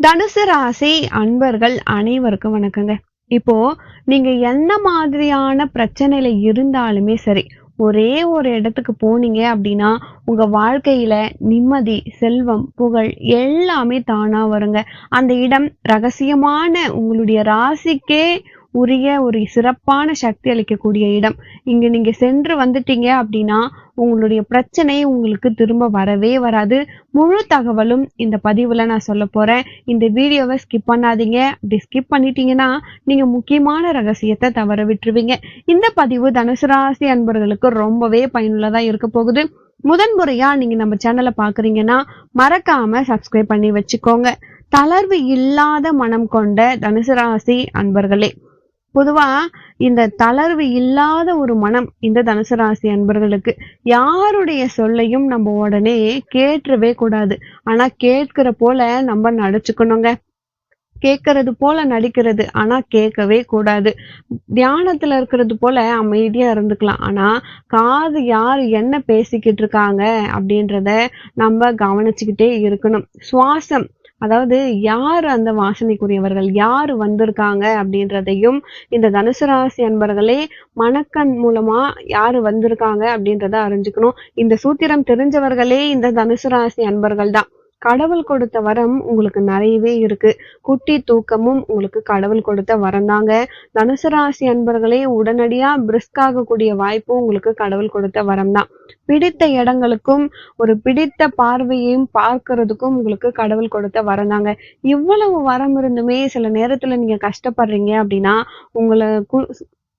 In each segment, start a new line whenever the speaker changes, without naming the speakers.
தனுசு ராசி அன்பர்கள் அனைவருக்கும் வணக்கங்க. இப்போ நீங்க என்ன மாதிரியான பிரச்சனையில இருந்தாலுமே சரி ஒரே ஒரு இடத்துக்கு போனீங்க அப்படின்னா உங்க வாழ்க்கையில நிம்மதி செல்வம் புகழ் எல்லாமே தானா வருங்க. அந்த இடம் ரகசியமான உங்களுடைய ராசிக்கே உரிய ஒரு சிறப்பான சக்தி அளிக்கக்கூடிய இடம். இங்க நீங்க சென்று வந்துட்டீங்க அப்படின்னா உங்களுடைய பிரச்சனை உங்களுக்கு திரும்ப வரவே வராது. முழு தகவலும் இந்த பதிவுல நான் சொல்ல போறேன். இந்த வீடியோவை ஸ்கிப் பண்ணாதீங்க. அப்படி ஸ்கிப் பண்ணிட்டீங்கன்னா நீங்க முக்கியமான ரகசியத்தை தவற விட்டுருவீங்க. இந்த பதிவு தனுசு ராசி அன்பர்களுக்கு ரொம்பவே பயனுள்ளதா இருக்க போகுது. முதன் முறையா நீங்க நம்ம சேனலை பாக்குறீங்கன்னா மறக்காம சப்ஸ்கிரைப் பண்ணி வச்சுக்கோங்க. தளர்வு இல்லாத மனம் கொண்ட தனுசு ராசி அன்பர்களே பொதுவா இந்த தளர்வு இல்லாத ஒரு மனம் இந்த தனுசு ராசி அன்பர்களுக்கு யாருடைய சொல்லையும் நம்ம உடனே கேட்டுறவே கூடாது. ஆனா கேட்கிற போல நம்ம நடிச்சுக்கணுங்க. கேட்கறது போல நடிக்கிறது. ஆனா கேட்கவே கூடாது. தியானத்துல இருக்கிறது போல அமைதியா இருந்துக்கலாம். ஆனா காது யார் என்ன பேசிக்கிட்டு இருக்காங்க அப்படின்றத நம்ம கவனிச்சுக்கிட்டே இருக்கணும். சுவாசம் அதாவது யார் அந்த வாசனைக்குரியவர்கள்? யார் வந்திருக்காங்க அப்படின்றதையும் இந்த தனுசு ராசி அன்பர்களே மணக்கண் மூலமா யாரு வந்திருக்காங்க அப்படின்றத அறிஞ்சுக்கணும். இந்த சூத்திரம் தெரிஞ்சவர்களே இந்த தனுசு ராசி அன்பர்கள் தான் கடவுள் கொடுத்த வரம் உங்களுக்கு நிறையவே இருக்கு. குட்டி தூக்கமும் உங்களுக்கு கடவுள் கொடுத்த வரம் தாங்க தனுசு ராசி அன்பர்களே உடனடியா பிரிஸ்க் ஆகக்கூடிய வாய்ப்பும் உங்களுக்கு கடவுள் கொடுத்த வரம் தான் பிடித்த இடங்களுக்கும் ஒரு பிடித்த பார்வையையும் பார்க்கறதுக்கும் உங்களுக்கு கடவுள் கொடுத்த வரம் தாங்க இவ்வளவு வரம் இருந்துமே சில நேரத்துல நீங்க கஷ்டப்படுறீங்க அப்படின்னா உங்களை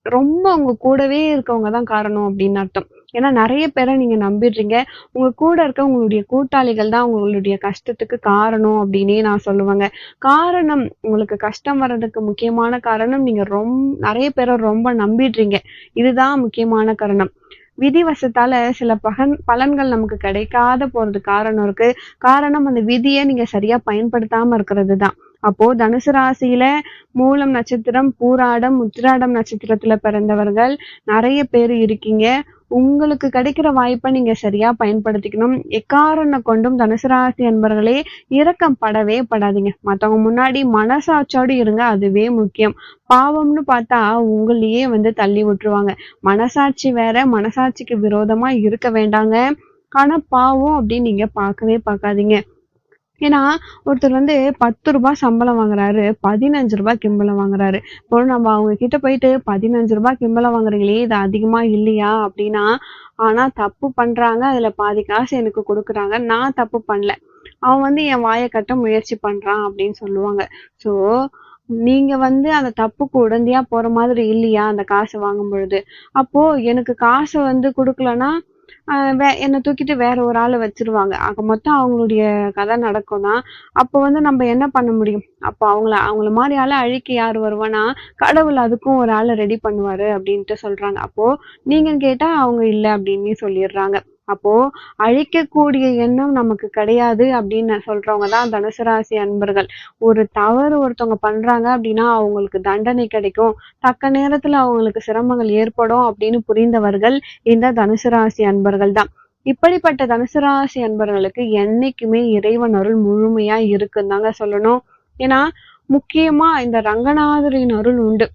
ரொம்ப உங்க கூடவே இருக்கவங்க தான் காரணம் அப்படின்னு அர்த்தம். ஏன்னா நிறைய பேரை நீங்க நம்பிடுறீங்க. உங்க கூட இருக்க உங்களுடைய கூட்டாளிகள் தான் உங்களுடைய கஷ்டத்துக்கு காரணம் அப்படின்னே நான் சொல்லுவேங்க. காரணம் உங்களுக்கு கஷ்டம் வர்றதுக்கு முக்கியமான காரணம் நீங்க ரொம்ப நிறைய பேரை ரொம்ப நம்பிடுறீங்க. இதுதான் முக்கியமான காரணம். விதிவசத்தால சில பகன் பலன்கள் நமக்கு கிடைக்காத போறது காரணம் இருக்கு. காரணம் அந்த விதியை நீங்க சரியா பயன்படுத்தாம இருக்கிறது தான். அப்போ தனுசு ராசியில மூலம் நட்சத்திரம் பூராடம் உத்திராடம் நட்சத்திரத்துல பிறந்தவர்கள் நிறைய பேர் இருக்கீங்க. உங்களுக்கு கிடைக்கிற வாய்ப்பை நீங்க சரியா பயன்படுத்திக்கணும். எக்காரணம் கொண்டும் தனுசு ராசி அன்பர்களே இரக்கம் படவே படாதீங்க. மத்தவங்க முன்னாடி மனசாட்சியோடு இருங்க அதுவே முக்கியம். பாவம்னு பார்த்தா உங்களையே வந்து தள்ளி விட்டுருவாங்க. மனசாட்சி வேற மனசாட்சிக்கு விரோதமா இருக்க வேண்டாங்க. ஆனா பாவம் அப்படின்னு நீங்க பார்க்கவே பார்க்காதீங்க. ஏன்னா ஒருத்தர் வந்து பத்து ரூபாய் சம்பளம் வாங்குறாரு பதினஞ்சு ரூபாய் கிம்பளம் வாங்குறாரு. இப்போ நம்ம அவங்க கிட்ட போயிட்டு பதினஞ்சு ரூபாய் கிம்பளம் வாங்குறீங்களே இது அதிகமா இல்லையா? அப்படின்னா ஆனா தப்பு பண்றாங்க அதுல பாதி காசு எனக்கு கொடுக்குறாங்க நான் தப்பு பண்ணல. அவன் வந்து என் வாயை கட்ட முயற்சி பண்றான் அப்படின்னு சொல்லுவாங்க. ஸோ நீங்க வந்து அந்த தப்புக்கு உடந்தையா போற மாதிரி இல்லையா அந்த காசு வாங்கும் பொழுது? அப்போ எனக்கு காசு வந்து கொடுக்கலன்னா வே என்னை தூக்கிட்டு வேற ஒரு ஆளை வச்சிருவாங்க. ஆக மொத்தம் அவங்களுடைய கதை நடக்கும் தான் அப்போ வந்து நம்ம என்ன பண்ண முடியும்? அப்போ அவங்கள அவங்கள மாதிரி ஆளை அழிக்க யார் வருவானா கடவுள் அதுக்கும் ஒரு ஆளை ரெடி பண்ணுவாரு அப்படின்ட்டு சொல்றாங்க. அப்போ நீங்க கேட்டா அவங்க இல்லை அப்படின்னு சொல்லிடுறாங்க. அப்போ அழிக்கக்கூடிய எண்ணம் நமக்கு கிடையாது அப்படின்னு சொல்றவங்க தான் தனுசு ராசி அன்பர்கள். ஒரு தவறு ஒருத்தவங்க பண்றாங்க அப்படின்னா அவங்களுக்கு தண்டனை கிடைக்கும். தக்க நேரத்துல அவங்களுக்கு சிரமங்கள் ஏற்படும் அப்படின்னு புரிந்தவர்கள் இந்த தனுசு ராசி அன்பர்கள் தான் இப்படிப்பட்ட தனுசு ராசி அன்பர்களுக்கு என்னைக்குமே இறைவன் அருள் முழுமையா இருக்குன்னு தாங்க சொல்லணும். ஏன்னா முக்கியமா இந்த ரங்கநாதரின் அருள் உண்டு.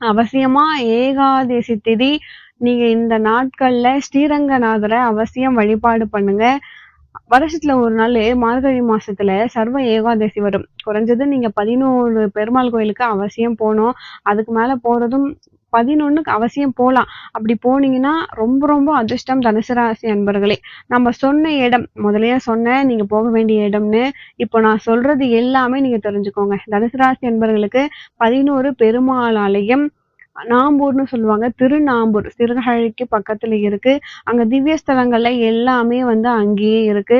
அவசியமா ஏகாதசி திதி நீங்க இந்த நாட்கள்ல ஸ்ரீரங்கநாதரை அவசியம் வழிபாடு பண்ணுங்க. வருஷத்துல ஒரு நாள் மார்கழி மாசத்துல சர்வ ஏகாதசி வரும். குறைஞ்சது நீங்க பதினோரு பெருமாள் கோயிலுக்கு அவசியம் போகணும். அதுக்கு மேல போறதும் பதினொன்றுக்கு அவசியம் போகலாம் அப்படி போனீங்கன்னா ரொம்ப ரொம்ப அதிர்ஷ்டம் தனுசு ராசி அன்பர்களே. நம்ம சொன்ன இடம் முதலையே சொன்னேன் நீங்க போக வேண்டிய இடம்னு இப்போ நான் சொல்றது எல்லாமே நீங்க தெரிஞ்சுக்கோங்க. தனுசு ராசி அன்பர்களுக்கு பதினோரு பெருமாள் ஆலயம் நாம்பூர்னு சொல்லுவாங்க. திருநாம்பூர் சிறுகழிக்கு பக்கத்துல இருக்கு. அங்க திவ்ய ஸ்தலங்கள்ல எல்லாமே வந்து அங்கேயே இருக்கு.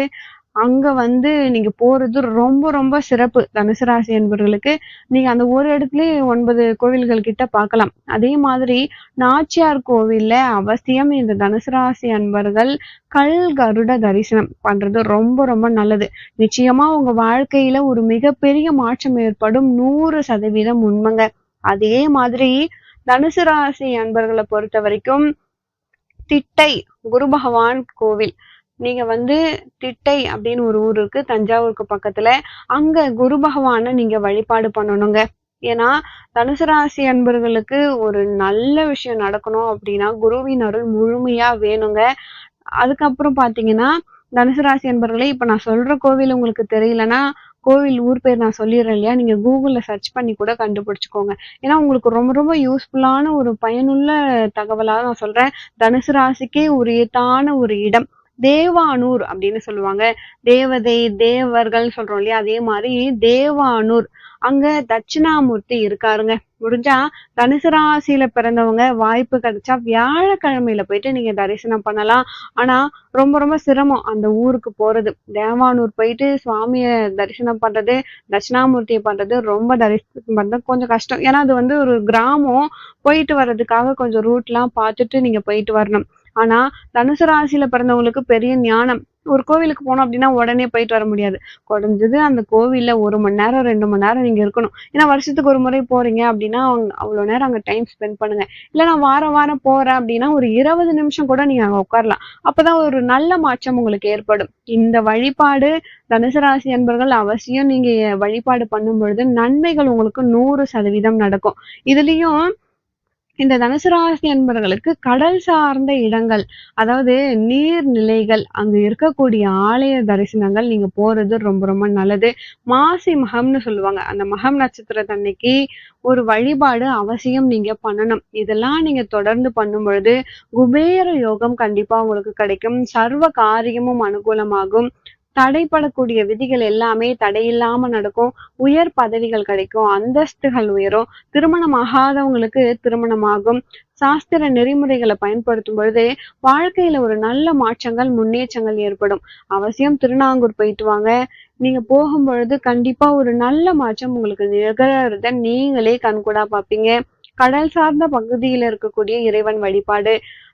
அங்க வந்து நீங்க போறது ரொம்ப ரொம்ப சிறப்பு. தனுசு ராசி என்பவர்களுக்கு நீங்க அந்த ஒரு இடத்துலயே ஒன்பது கோவில்கள் கிட்ட பார்க்கலாம். அதே மாதிரி நாச்சியார் கோவில்ல அவசியம் இந்த தனுசு ராசி அன்பர்கள் கல் கருட தரிசனம் பண்றது ரொம்ப ரொம்ப நல்லது. நிச்சயமா உங்க வாழ்க்கையில ஒரு மிகப்பெரிய மாற்றம் ஏற்படும். நூறு சதவீதம் உண்மைங்க. அதே மாதிரி தனுசு ராசி அன்பர்களை பொறுத்த வரைக்கும் திட்டை குரு பகவான் கோவில். நீங்க வந்து திட்டை அப்படின்னு ஒரு ஊர் இருக்கு. தஞ்சாவூருக்கு பக்கத்துல. அங்க குரு பகவானை நீங்க வழிபாடு பண்ணணுங்க. ஏன்னா தனுசு ராசி அன்பர்களுக்கு ஒரு நல்ல விஷயம் நடக்கணும் அப்படின்னா குருவின் அருள் முழுமையா வேணுங்க. அதுக்கப்புறம் பாத்தீங்கன்னா தனுசு ராசி அன்பர்களே இப்ப நான் சொல்ற கோவில் உங்களுக்கு தெரியலன்னா கோவில் ஊர் பேர் நான் சொல்லிடுறேன் இல்லையா? நீங்கள் கூகுளில் சர்ச் பண்ணி கூட கண்டுபிடிச்சிக்கோங்க. ஏன்னா உங்களுக்கு ரொம்ப ரொம்ப யூஸ்ஃபுல்லான ஒரு பயனுள்ள தகவலாக நான் சொல்கிறேன் தனுசு ராசிக்கே உரியதான ஒரு இடம். தேவானூர் அப்படின்னு சொல்லுவாங்க. தேவதை தேவர்கள் சொல்றோம் இல்லையா? அதே மாதிரி தேவானூர். அங்க தட்சிணாமூர்த்தி இருக்காருங்க. முடிஞ்சா தனுசு ராசியில பிறந்தவங்க வாய்ப்பு கிடைச்சா வியாழக்கிழமையில போயிட்டு நீங்க தரிசனம் பண்ணலாம். ஆனா ரொம்ப ரொம்ப சிரமம் அந்த ஊருக்கு போறது. தேவானூர் போயிட்டு சுவாமிய தரிசனம் பண்றது தட்சிணாமூர்த்தியை பண்றது ரொம்ப தரிசனம் பண்றது கொஞ்சம் கஷ்டம். ஏன்னா அது வந்து ஒரு கிராமம். போயிட்டு வர்றதுக்காக கொஞ்சம் ரூட்லாம் பார்த்துட்டு நீங்க போயிட்டு வரணும். ஆனா தனுசு ராசியில பிறந்தவங்களுக்கு பெரிய ஞானம். ஒரு கோவிலுக்கு போனோம் அப்படின்னா உடனே போயிட்டு வர முடியாது. குறைஞ்சது அந்த கோவில்ல ஒரு மணி நேரம் ரெண்டு மணி நேரம் நீங்க இருக்கணும். ஏன்னா வருஷத்துக்கு ஒரு முறை போறீங்க அப்படின்னா அவங்க அவ்வளோ நேரம் அங்கே டைம் ஸ்பெண்ட் பண்ணுங்க. இல்ல நான் வாரம் வாரம் போறேன் அப்படின்னா ஒரு இருபது நிமிஷம் கூட நீங்க அங்கே உட்காரலாம். அப்பதான் ஒரு நல்ல மாற்றம் உங்களுக்கு ஏற்படும். இந்த வழிபாடு தனுசு ராசி அன்பர்கள் அவசியம். நீங்க வழிபாடு பண்ணும் பொழுது நன்மைகள் உங்களுக்கு நூறு சதவீதம் நடக்கும். இதுலயும் இந்த தனுசு ராசி கடல் சார்ந்த இடங்கள் அதாவது நீர்நிலைகள் அங்க இருக்கக்கூடிய ஆலய தரிசனங்கள் நீங்க போறது ரொம்ப ரொம்ப நல்லது. மாசி மகம்னு சொல்லுவாங்க. அந்த மகம் நட்சத்திரத்தன்னைக்கு ஒரு வழிபாடு அவசியம் நீங்க பண்ணணும். இதெல்லாம் நீங்க தொடர்ந்து பண்ணும் பொழுது குபேர யோகம் கண்டிப்பா உங்களுக்கு கிடைக்கும். சர்வ காரியமும் அனுகூலமாகும். தடைப்படக்கூடிய விதிகள் எல்லாமே தடையில்லாம நடக்கும். உயர் பதவிகள் கிடைக்கும். அந்தஸ்துகள் உயரும். திருமணம் ஆகாதவங்களுக்கு திருமணமாகும். சாஸ்திர நெறிமுறைகளை பயன்படுத்தும் பொழுது வாழ்க்கையில ஒரு நல்ல மாற்றங்கள் முன்னேற்றங்கள் ஏற்படும். அவசியம் திருநாங்கூர் போயிட்டு வாங்க. நீங்க போகும் பொழுது கண்டிப்பா ஒரு நல்ல மாற்றம் உங்களுக்கு நிகழறத நீங்களே கண்கூடா பார்ப்பீங்க. கடல் சார்ந்த பகுதியில இருக்கக்கூடிய இறைவன் வழிபாடு.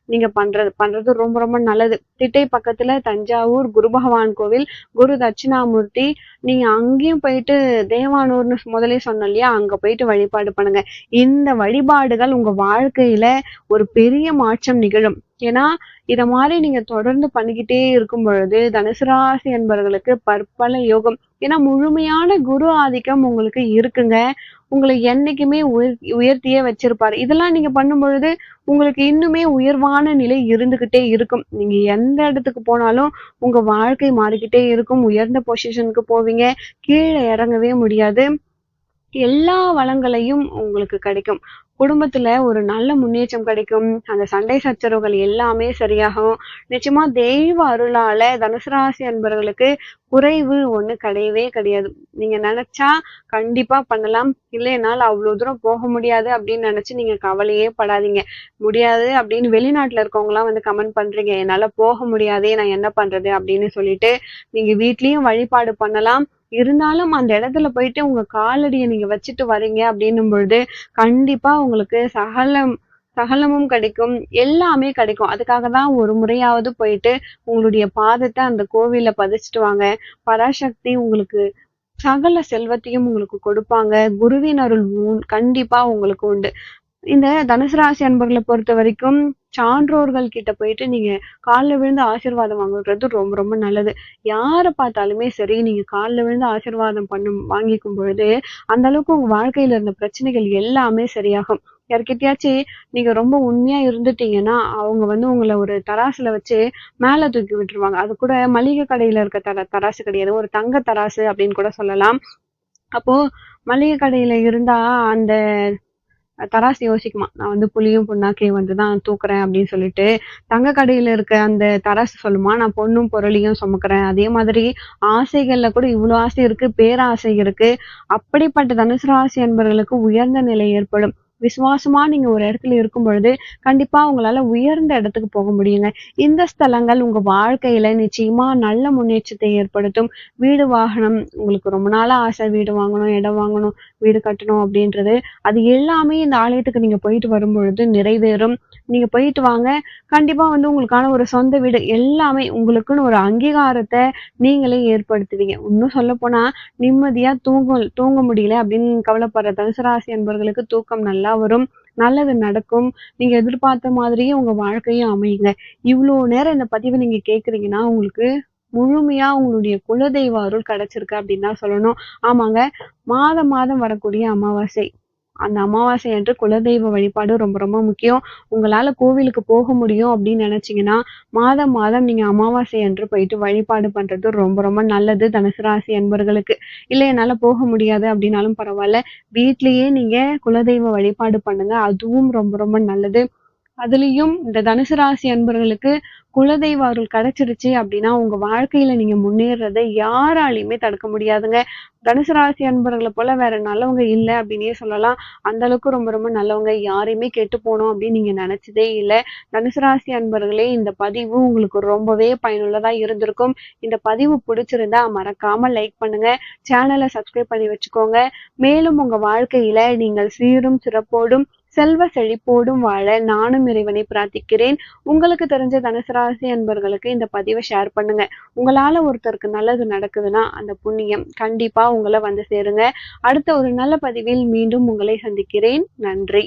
நீங்க பண்றது பண்றது ரொம்ப ரொம்ப நல்லது. திட்டை பக்கத்துல தஞ்சாவூர் குரு பகவான் கோவில் குரு தட்சிணாமூர்த்தி நீங்க அங்கேயும் போயிட்டு தேவானூர்னு முதலே சொன்னோம் இல்லையா அங்க போயிட்டு வழிபாடு பண்ணுங்க. இந்த வழிபாடுகள் உங்க வாழ்க்கையில ஒரு பெரிய மாற்றம் நிகழும். ஏன்னா இத மாதிரி நீங்க தொடர்ந்து பண்ணிக்கிட்டே இருக்கும் பொழுது தனுசு ராசி என்பவர்களுக்கு பற்பல யோகம் ஏன்னா முழுமையான குரு ஆதிக்கம் உங்களுக்கு இருக்குங்க. உங்களை என்னைக்குமே உயர் உயர்த்தியே வச்சிருப்பாரு. இதெல்லாம் நீங்க பண்ணும் பொழுது உங்களுக்கு இன்னுமே உயர்வான நிலை இருந்துகிட்டே இருக்கும். நீங்க எந்த இடத்துக்கு போனாலும் உங்க வாழ்க்கை மாறிக்கிட்டே இருக்கும். உயர்ந்த பொசிஷனுக்கு போவீங்க. கீழே இறங்கவே முடியாது. எல்லா வளங்களையும் உங்களுக்கு கிடைக்கும். குடும்பத்துல ஒரு நல்ல முன்னேற்றம் கிடைக்கும். அந்த சண்டை சச்சரவுகள் எல்லாமே சரியாகும். நிச்சயமா தெய்வ அருளால தனுசு ராசி அன்பர்களுக்கு குறைவு ஒண்ணு கிடையவே கிடையாது. நீங்க நினைச்சா கண்டிப்பா பண்ணலாம். இல்லைனால அவ்வளவு தூரம் போக முடியாது அப்படின்னு நினைச்சு நீங்க கவலையே படாதீங்க. முடியாது அப்படின்னு வெளிநாட்டுல இருக்கவங்க எல்லாம் வந்து கமெண்ட் பண்றீங்க. என்னால போக முடியாதே நான் என்ன பண்றது அப்படின்னு சொல்லிட்டு நீங்க வீட்லயும் வழிபாடு பண்ணலாம். இருந்தாலும் அந்த இடத்துல போயிட்டு உங்க காலடியை நீங்க வச்சுட்டு வரீங்க அப்படின்னும் பொழுது கண்டிப்பா உங்களுக்கு சகலம் சகலமும் கிடைக்கும். எல்லாமே கிடைக்கும். அதுக்காக தான் ஒரு முறையாவது போயிட்டு உங்களுடைய பாதத்தை அந்த கோவில்ல பதிச்சுட்டு வாங்க. பராசக்தி உங்களுக்கு சகல செல்வத்தையும் உங்களுக்கு கொடுப்பாங்க. குருவின் அருள் கண்டிப்பா உங்களுக்கு உண்டு. இந்த தனுசு ராசி அன்பர்களை பொறுத்த வரைக்கும் சான்றோர்கள் கிட்ட போயிட்டு நீங்க காலில் விழுந்து ஆசீர்வாதம் வாங்குறது ரொம்ப ரொம்ப நல்லது. யாரை பார்த்தாலுமே சரி நீங்க காலில் விழுந்து ஆசீர்வாதம் பண்ணும் வாங்கிக்கும் பொழுது அந்த அளவுக்கு உங்க வாழ்க்கையில இருந்த பிரச்சனைகள் எல்லாமே சரியாகும். யார்கிட்டயாச்சும் நீங்க ரொம்ப உண்மையா இருந்துட்டீங்கன்னா அவங்க வந்து உங்களை ஒரு தராசுல வச்சு மேல தூக்கி விட்டுருவாங்க. அது கூட மளிகை கடையில இருக்க தர தராசு கிடையாது. ஒரு தங்க தராசு அப்படின்னு கூட சொல்லலாம். அப்போ மளிகை கடையில இருந்தா அந்த தராசு யோசிக்குமா நான் வந்து புளியும் புண்ணாக்கையும் வந்து தான் தூக்குறேன் அப்படின்னு சொல்லிட்டு தங்க கடையில இருக்க அந்த தராசு சொல்லுமா நான் பொண்ணும் பொருளையும் சுமக்கிறேன். அதே மாதிரி ஆசைகள்ல கூட இவ்வளோ ஆசை இருக்கு பேராசை இருக்கு. அப்படிப்பட்ட தனுசு ராசி என்பவர்களுக்கு உயர்ந்த நிலை ஏற்படும். விசுவாசமா நீங்க ஒரு இடத்துல இருக்கும் பொழுது கண்டிப்பா உங்களால உயர்ந்த இடத்துக்கு போக முடியுங்க. இந்த ஸ்தலங்கள் உங்க வாழ்க்கையில நிச்சயமா நல்ல முன்னேற்றத்தை ஏற்படுத்தும். வீடு வாகனம் உங்களுக்கு ரொம்ப நாளா ஆசை வீடு வாங்கணும் இடம் வாங்கணும் வீடு கட்டணும் அப்படின்றது அது எல்லாமே இந்த ஆலயத்துக்கு நீங்க போயிட்டு வரும் பொழுது நிறைவேறும். நீங்க போயிட்டு வாங்க. கண்டிப்பா வந்து உங்களுக்கான ஒரு சொந்த வீடு எல்லாமே உங்களுக்குன்னு ஒரு அங்கீகாரத்தை நீங்களே ஏற்படுத்துவீங்க. இன்னும் சொல்ல போனா நிம்மதியா தூங்க தூங்க முடியல அப்படின்னு கவலைப்படுற தனுசு ராசி என்பவர்களுக்கு தூக்கம் நல்லா வரும் நல்லது நடக்கும். நீங்க எதிர்பார்த்த மாதிரியே உங்க வாழ்க்கையும் அமையுங்க. இவ்வளோ நேரம் இந்த பதிவை நீங்க கேட்கிறீங்கன்னா, உங்களுக்கு முழுமையா உங்களுடைய குலதெய்வ அருள் கிடைச்சிருக்கு அப்படின்னு தான் சொல்லணும். ஆமாங்க. மாதம் மாதம் வரக்கூடிய அமாவாசை. அந்த அமாவாசை அன்று குலதெய்வ வழிபாடு ரொம்ப ரொம்ப முக்கியம். உங்களால் கோவிலுக்கு போக முடியும் அப்படின்னு நினச்சிங்கன்னா மாதம் மாதம் நீங்கள் அமாவாசை அன்று போயிட்டு வழிபாடு பண்ணுறது ரொம்ப ரொம்ப நல்லது தனுசு ராசி அன்பர்களுக்கு. இல்லை என்னால் போக முடியாது அப்படின்னாலும் பரவாயில்ல வீட்லேயே நீங்கள் குலதெய்வ வழிபாடு பண்ணுங்கள் அதுவும் ரொம்ப ரொம்ப நல்லது. அதுலயும் இந்த தனுசு ராசி அன்பர்களுக்கு குலதெய்வ அருள் கிடைச்சிருச்சு அப்படின்னா, உங்க வாழ்க்கையில நீங்க முன்னேறதை யாராலையுமே தடுக்க முடியாதுங்க. தனுசு ராசி அன்பர்களை போல வேற நல்லவங்க இல்ல அப்படின்னே சொல்லலாம். அந்த அளவுக்கு ரொம்ப ரொம்ப நல்லவங்க. யாரையுமே கெட்டு போனோம் அப்படின்னு நீங்க நினைச்சதே இல்லை தனுசு ராசி அன்பர்களே இந்த பதிவு உங்களுக்கு ரொம்பவே பயனுள்ளதா இருந்திருக்கும். இந்த பதிவு பிடிச்சிருந்தா மறக்காம லைக் பண்ணுங்க. சேனலை சப்ஸ்கிரைப் பண்ணி வச்சுக்கோங்க. மேலும் உங்க வாழ்க்கையில நீங்கள் சீரும் சிறப்போடும் செல்வ செழிப்போடும் வாழ நானும் இறைவனை பிரார்த்திக்கிறேன். உங்களுக்கு தெரிஞ்ச தனுசராசி அன்பர்களுக்கு இந்த பதிவை ஷேர் பண்ணுங்க. உங்களால ஒருத்தருக்கு நல்லது நடக்குதுன்னா, அந்த புண்ணியம் கண்டிப்பா உங்களை வந்து சேருங்க. அடுத்த ஒரு நல்ல பதிவில் மீண்டும் உங்களை சந்திக்கிறேன். நன்றி.